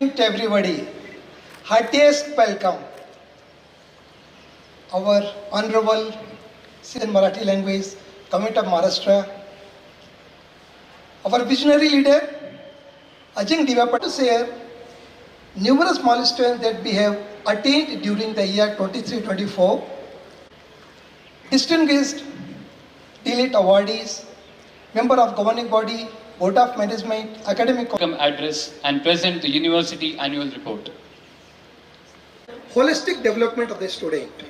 to everybody. Heartiest welcome. Our Honorable Citizen Marathi Language Committee of Maharashtra. Our visionary leader, Ajay Divapata to share numerous milestones that we have attained during the year 23-24. Distinguished elite awardees, member of governing body, board of management, academic welcome address and present the university annual report. holistic development of the student.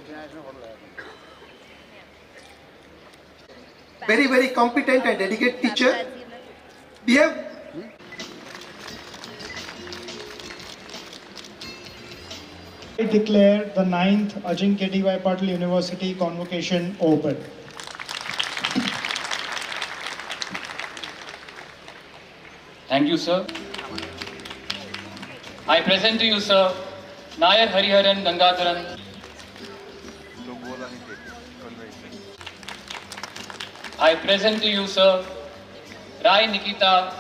Very, very competent and dedicated teacher. We have I declare the ninth Ajinkya D.Y. Patil University convocation open. Thank you, sir. I present to you, sir, Nayar Hariharan Gangadharan. I present to you, sir, Rai Nikita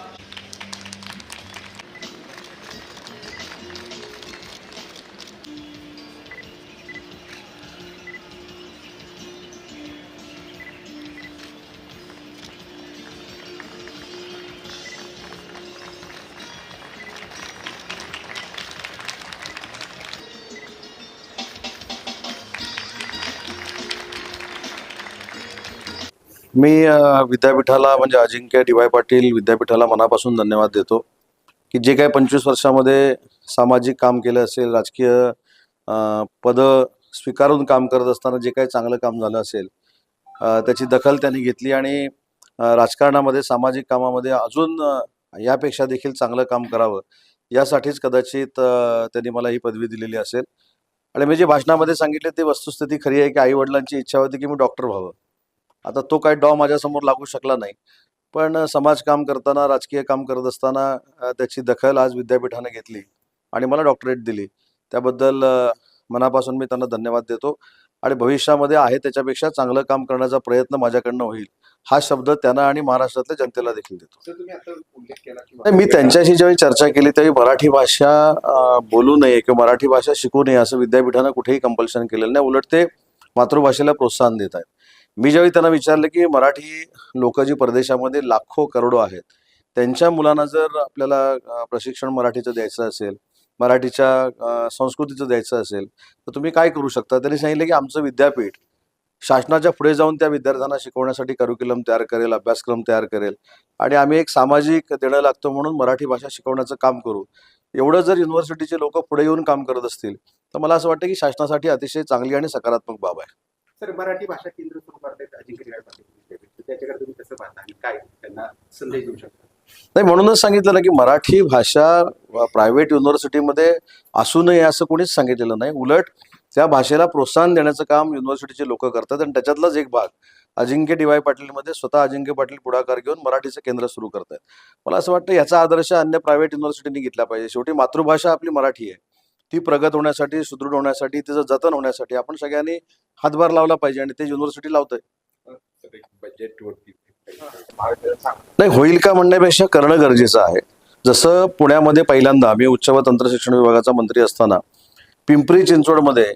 मी विद्यापीठाला म्हणजे अजिंक्य D Y Patil विद्यापीठाला मनापासून धन्यवाद देतो की जे काही पंचवीस वर्षामध्ये सामाजिक काम केलं असेल राजकीय पद पदं स्वीकारून काम करत असताना जे काही चांगलं काम झालं असेल त्याची दखल त्यांनी घेतली आणि राजकारणामध्ये सामाजिक कामामध्ये अजून यापेक्षा देखील चांगलं काम करावं यासाठीच कदाचित त्यांनी मला ही पदवी दिलेली असेल. आणि मी जे भाषणामध्ये सांगितले ते वस्तुस्थिती खरी आहे की आई वडिलांची इच्छा होती की मी डॉक्टर व्हावं. आता तो काय डॉ माझ्यासमोर लागू शकला नाही. पण अ, समाजकाम करताना राजकीय काम करत असताना त्याची दखल आज विद्यापीठाने घेतली आणि मला डॉक्टरेट दिली. त्याबद्दल मनापासून मी त्यांना धन्यवाद देतो आणि भविष्यामध्ये आहे त्याच्यापेक्षा चांगलं काम करण्याचा प्रयत्न माझ्याकडनं होईल हा शब्द त्यांना आणि महाराष्ट्रातल्या जनतेला देखील देतो. मी त्यांच्याशी ज्यावेळी चर्चा केली त्यावेळी मराठी भाषा बोलू नये किंवा मराठी भाषा शिकू नये असं विद्यापीठानं कुठेही कंपल्शन केलेलं नाही उलट ते मातृभाषेला प्रोत्साहन देत आहेत. मी ज्यावेळी त्यांना विचारलं की मराठी लोक जी परदेशामध्ये लाखो करोडो आहेत त्यांच्या मुलांना जर आपल्याला प्रशिक्षण मराठीचं द्यायचं असेल मराठीच्या संस्कृतीचं द्यायचं असेल तर तुम्ही काय करू शकता? त्यांनी सांगितलं की आमचं विद्यापीठ शासनाच्या पुढे जाऊन त्या विद्यार्थ्यांना शिकवण्यासाठी करिक्युलम तयार करेल अभ्यासक्रम तयार करेल आणि आम्ही एक सामाजिक देणं लागतो म्हणून मराठी भाषा शिकवण्याचं काम करू. एवढं जर युनिव्हर्सिटीचे लोक पुढे येऊन काम करत असतील तर मला असं वाटतं की शासनासाठी अतिशय चांगली आणि सकारात्मक बाब आहे. सर मराठी भाषा केंद्र सुरू करतायत अजिंक्य त्याच्याकडे तुम्ही कसं पाहता? आणि काय त्यांना संदेश देऊ शकता? नाही म्हणूनच सांगितलं ना की मराठी भाषा प्रायव्हेट युनिव्हर्सिटीमध्ये असू नये असं कोणीच सांगितलेलं नाही. उलट त्या भाषेला प्रोत्साहन देण्याचं काम युनिव्हर्सिटीचे लोक करतात आणि त्याच्यातलाच एक भाग अजिंक्य डी वाय पाटीलमध्ये स्वतः अजिंक्य पाटील पुढाकार घेऊन मराठीचं केंद्र सुरू करत आहेत मला असं वाटतं याचा आदर्श अन्य प्रायव्हेट युनिव्हर्सिटीने घेतला पाहिजे. शेवटी मातृभाषा आपली मराठी आहे. ती प्रगत होण्यासाठी सुदृढ होण्यासाठी तिचं जतन होण्यासाठी आपण सगळ्यांनी हातभार लावला पाहिजे आणि ते युनिव्हर्सिटी लावतंय. नाही होईल का म्हणण्यापेक्षा करणं गरजेचं आहे. जसं पुण्यामध्ये पहिल्यांदा मी उच्च व तंत्र शिक्षण विभागाचा मंत्री असताना पिंपरी चिंचवडमध्ये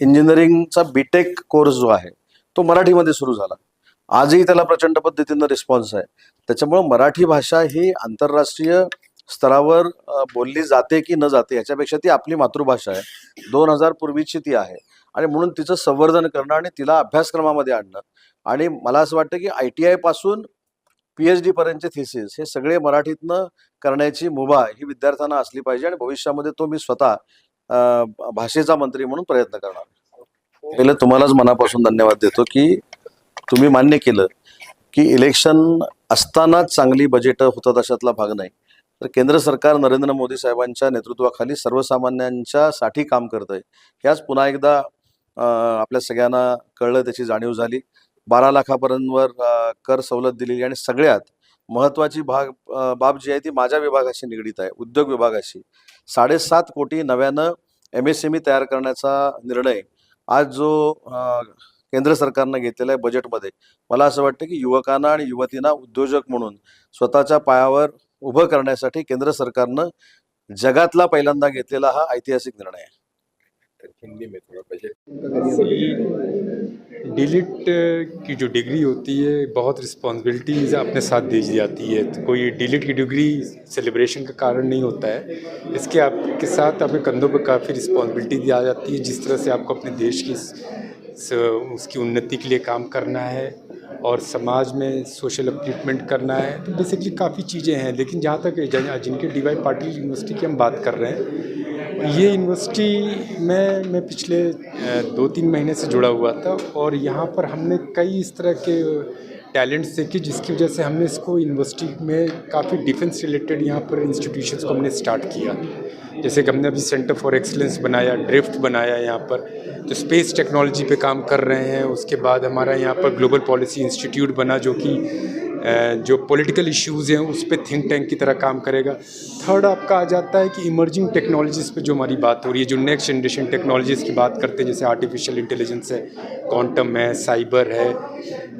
इंजिनिअरिंगचा बीटेक कोर्स जो आहे तो मराठीमध्ये सुरू झाला. आजही त्याला प्रचंड पद्धतीनं रिस्पॉन्स आहे. त्याच्यामुळं मराठी भाषा ही आंतरराष्ट्रीय स्तरावर बोलली जाते की न जाते याच्यापेक्षा ती आपली मातृभाषा आहे. दोन हजार पूर्वीची ती आहे. आणि म्हणून तिचं संवर्धन करणं आणि तिला अभ्यासक्रमामध्ये आणणं. आणि मला असं वाटतं की आय टी आयपासून पी एच डीपर्यंतचे थिसिस हे सगळे मराठीतनं करण्याची मुभा ही विद्यार्थ्यांना असली पाहिजे आणि भविष्यामध्ये तो मी स्वतः भाषेचा मंत्री म्हणून प्रयत्न करणार. पहिलं तुम्हालाच मनापासून धन्यवाद देतो की तुम्ही मान्य केलं की इलेक्शन असतानाच चांगली बजेट होतात अशातला भाग नाही. तर केंद्र सरकार नरेंद्र मोदी साहेबांच्या नेतृत्वाखाली सर्वसामान्यांच्यासाठी काम करत आहे ह्याच पुन्हा एकदा आपल्या सगळ्यांना कळलं त्याची जाणीव झाली. बारा लाखापर्यंतवर कर सवलत दिलेली आणि सगळ्यात महत्वाची भाग बाब जी आहे ती माझ्या विभागाशी निगडीत आहे उद्योग विभागाशी. साडेसात कोटी नव्यानं एम एस एम ई तयार करण्याचा निर्णय आज जो केंद्र सरकारनं घेतलेला आहे बजेटमध्ये मला असं वाटतं की युवकांना आणि युवतींना उद्योजक म्हणून स्वतःच्या पायावर उभं करण्यासाठी केंद्र सरकारनं जगातला पहिल्यांदा घेतलेला हा ऐतिहासिक निर्णय आहे. में थोड़ा डिलीट की जो डिग्री होती है बहुत रिस्पॉन्सिबिलिटीज़ अपने साथ दी जाती है। तो कोई डिलीट की डिग्री सेलिब्रेशन का कारण नहीं होता है। इसके आपके साथ आपके कंधों पर काफ़ी रिस्पॉन्सिबिलिटी दी आ जाती है जिस तरह से आपको अपने देश की स- उसकी उन्नति के लिए काम करना है। और समाज में सोशल अपलिफ्टमेंट करना है तो बेसिकली काफ़ी चीज़ें हैं। लेकिन जहाँ तक जिनके डी वाई पाटिल यूनिवर्सिटी की हम बात कर रहे हैं, ये यूनिवर्सिटी में, मैं पिछले दो तीन महीने से जुड़ा हुआ था और यहाँ पर हमने कई इस तरह के टैलेंट्स देखे जिसकी वजह से हमने इसको यूनिवर्सिटी में काफ़ी डिफेंस रिलेटेड यहाँ पर इंस्टीट्यूशंस को हमने स्टार्ट किया। जैसे कि हमने अभी सेंटर फॉर एक्सलेंस बनाया ड्रिफ्ट बनाया यहाँ पर। जो स्पेस टेक्नोलॉजी पे काम कर रहे हैं। उसके बाद हमारा यहाँ पर ग्लोबल पॉलिसी इंस्टीट्यूट बना जो कि जो पॉलिटिकल इश्यूज़ हैं, उस पर थिंक टैंक की तरह काम करेगा। थर्ड आपका आ जाता है कि इमर्जिंग टेक्नोलॉजीज़ पे जो हमारी बात हो रही है, जो नेक्स्ट जनरेशन टेक्नोलॉजीज़ की बात करते हैं, जैसे आर्टिफिशियल इंटेलिजेंस है क्वांटम है साइबर है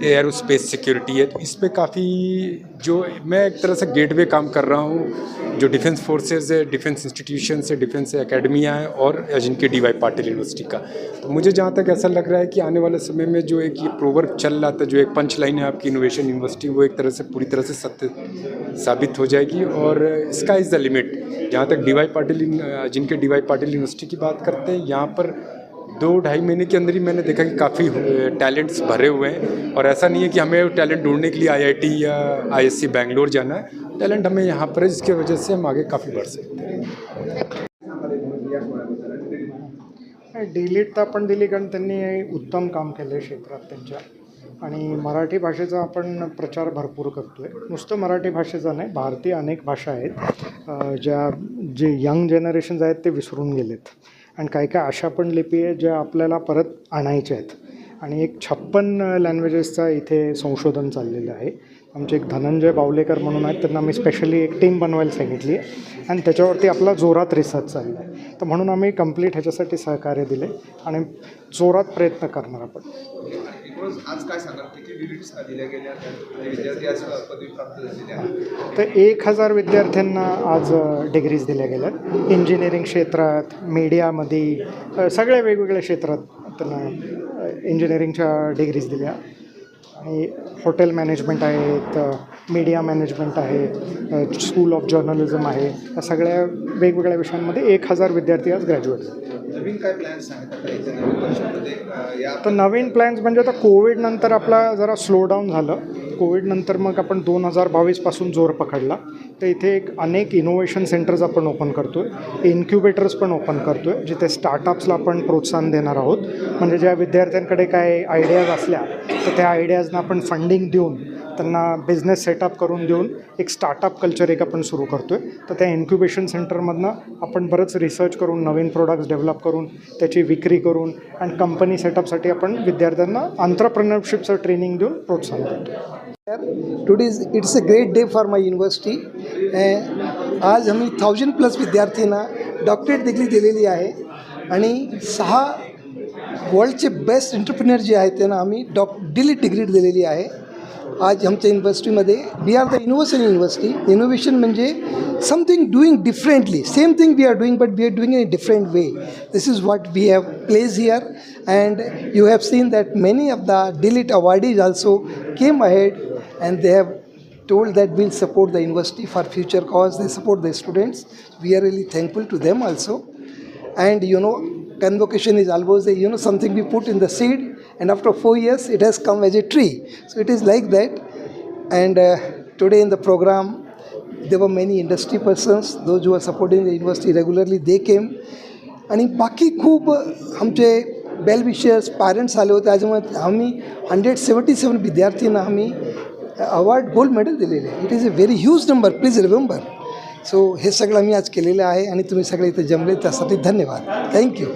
एयरोस्पेस सिक्योरिटी है तो इस पर काफ़ी जो मैं एक तरह से गेटवे काम कर रहा हूँ, जो डिफेंस फोर्सेज है डिफेंस इंस्टीट्यूशन है डिफेंस अकेडमियाँ हैं, और जिनके डी वाई पाटिल यूनिवर्सिटी का। तो मुझे जहाँ तक ऐसा लग रहा है कि आने वाले समय में जो एक ये प्रोवर्क चल रहा था, जो एक पंच लाइन है आपकी इनोवेशन यूनिवर्सिटी वो एक तरह से पूरी तरह से सत्य साबित हो जाएगी और इसका इज़ द लिमिट जहाँ तक डी वाई पाटिल जिनके डी वाई पाटिल यूनिवर्सिटी की बात करते हैं, यहाँ पर दो ढाई महीने के अंदर ही मैंने देखा कि काफ़ी टैलेंट्स भरे हुए हैं और ऐसा नहीं है कि हमें टैलेंट ढूँढने के लिए आईआईटी या आईएससी बैंगलोर जाना है। टैलेंट हमें यहाँ पर है, जिसकी वजह से हम आगे काफ़ी बढ़ सकते हैं। डिलीट तर आपण दिली कारण त्यांनी उत्तम काम आहे क्षेत्रात त्यांच्या आणि मराठी भाषेचा आपण प्रचार भरपूर करतो आहे नुसतं मराठी भाषेचा नाही भारतीय अनेक भाषा आहेत ज्या जे यंग जनरेशन्स आहेत ते विसरून गेलेत. आणि काही काय अशा पण लिपी आहेत ज्या आपल्याला परत आणायच्या आहेत. आणि एक छप्पन लँग्वेजेसचा इथे संशोधन चाललेलं आहे. आमचे एक धनंजय बावलेकर म्हणून आहेत त्यांना आम्ही स्पेशली एक टीम बनवायला सांगितली आहे. आणि त्याच्यावरती आपला जोरात रिसर्च चालला आहे तर म्हणून आम्ही कंप्लीट ह्याच्यासाठी सहकार्य दिले आणि जोरात प्रयत्न करणार आपण. आज काय सांगाल? किती डिलीट्स दिल्या गेल्या? आणि विद्यार्थी आज पदवी प्राप्त झालेले आहेत. तर एक हजार विद्यार्थ्यांना आज डिग्रीज दिल्या गेल्यात. इंजिनिअरिंग क्षेत्रात मीडियामध्ये सगळ्या वेगवेगळ्या क्षेत्रात त्यांना इंजिनिअरिंगच्या डिग्रीज दिल्या. आणि हॉटेल मॅनेजमेंट आहेत मीडिया मॅनेजमेंट आहे स्कूल ऑफ जर्नलिझम आहे या सगळ्या वेगवेगळ्या विषयांमध्ये एक हजार विद्यार्थी आज ग्रॅज्युएट झाले. नवीन काय प्लॅन्स आहेत तर नवीन प्लॅन्स म्हणजे आता कोविडनंतर आपला जरा स्लो डाऊन झालं. कोविडनंतर मग आपण दोन हजार बावीसपासून जोर पकडला. तर इथे एक अनेक इनोव्हेशन सेंटर्स आपण ओपन करतो आहे इन्क्युबेटर्स पण ओपन करतो आहे जिथे स्टार्टअप्सला आपण प्रोत्साहन देणार आहोत. म्हणजे ज्या विद्यार्थ्यांकडे काय आयडियाज असल्या तर त्या आयडियाजना आपण फंडिंग देऊन त्यांना बिझनेस सेटअप करून देऊन एक स्टार्टअप कल्चर एक आपण सुरू करतो आहे तर त्या इन्क्युबेशन सेंटरमधनं आपण बरंच रिसर्च करून नवीन प्रोडक्ट्स डेव्हलप करून त्याची विक्री करून आणि कंपनी सेटअपसाठी आपण विद्यार्थ्यांना आंतरप्रनरशिपचं ट्रेनिंग देऊन प्रोत्साहन देतो today is it's a great day for my university आज आम्ही थाउजंड प्लस विद्यार्थ्यांना डॉक्टरेट डिग्री दिलेली आहे. आणि सहा वर्ल्डचे बेस्ट एंटरप्रिनर जे आहेत त्यांना आम्ही डॉक डिलीट डिग्री दिलेली आहे. आज आमच्या युनिव्हर्सिटीमध्ये we are the innovation university innovation म्हणजे something doing differently same thing we are doing but we are doing in a different way this is what we have place here and you have seen that many of the DLitt awardees also came ahead and they have told that we'll support the university for future cause they support the students we are really thankful to them also and you know convocation is always a, you know something we put in the seed and after four years it has come as a tree so it is like that and uh, today in the program there were many industry persons those who are supporting the university regularly they came आणि बाकी खूप आमचे bell wishers parents आले होते त्याच्यामुळे आम्ही hundred seventy सेवन विद्यार्थ्यांना आम्ही award gold medal दिलेले it is a very huge number please remember so हे सगळं मी आज केलेलं आहे आणि तुम्ही सगळे इथे जमले त्यासाठी धन्यवाद. थँक्यू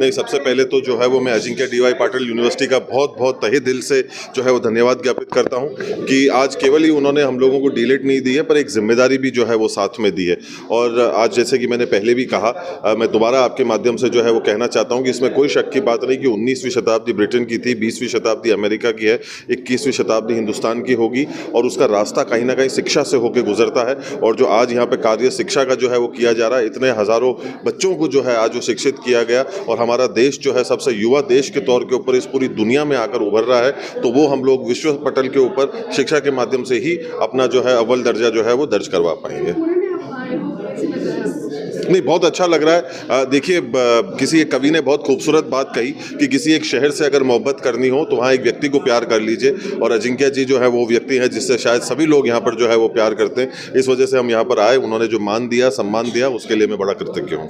नहीं, सबसे पहले तो जो है वो मैं Ajinkya D Y Patil university का बहुत बहुत तहे दिल से जो है वो धन्यवाद ज्ञापित करता हूँ कि आज केवल ही उन्होंने हम लोगों को डीलेट नहीं दी है, पर एक ज़िम्मेदारी भी जो है वो साथ में दी है। और आज जैसे कि मैंने पहले भी कहा मैं दोबारा आपके माध्यम से जो है वो कहना चाहता हूँ कि इसमें कोई शक की बात नहीं कि उन्नीसवीं शताब्दी ब्रिटेन की थी, बीसवीं शताब्दी अमेरिका की है, इक्कीसवीं शताब्दी हिंदुस्तान की होगी, और उसका रास्ता कहीं ना कहीं शिक्षा से होकर गुजरता है। और जो आज यहाँ पर कार्य शिक्षा का जो है वो किया जा रहा है, इतने हज़ारों बच्चों को जो है आज वो शिक्षित किया गया, और हमारा देश जो है सबसे युवा देश के तौर के ऊपर इस पूरी दुनिया में आकर उभर रहा है तो वो हम लोग विश्व पटल के ऊपर शिक्षा के माध्यम से ही अपना जो है अव्वल दर्जा जो है वो दर्ज करवा पाएँगे। नहीं, बहुत अच्छा लग रहा है। देखिए किसी एक कवि ने बहुत खूबसूरत बात कही कि किसी एक शहर से अगर मोहब्बत करनी हो तो वहाँ एक व्यक्ति को प्यार कर लीजिए। और अजिंक्य जी जो है वो व्यक्ति है, जिससे शायद सभी लोग यहाँ पर जो है वो प्यार करते हैं। इस वजह से हम यहाँ पर आए, उन्होंने जो मान दिया, सम्मान दिया, उसके लिए मैं बड़ा कृतज्ञ हूँ।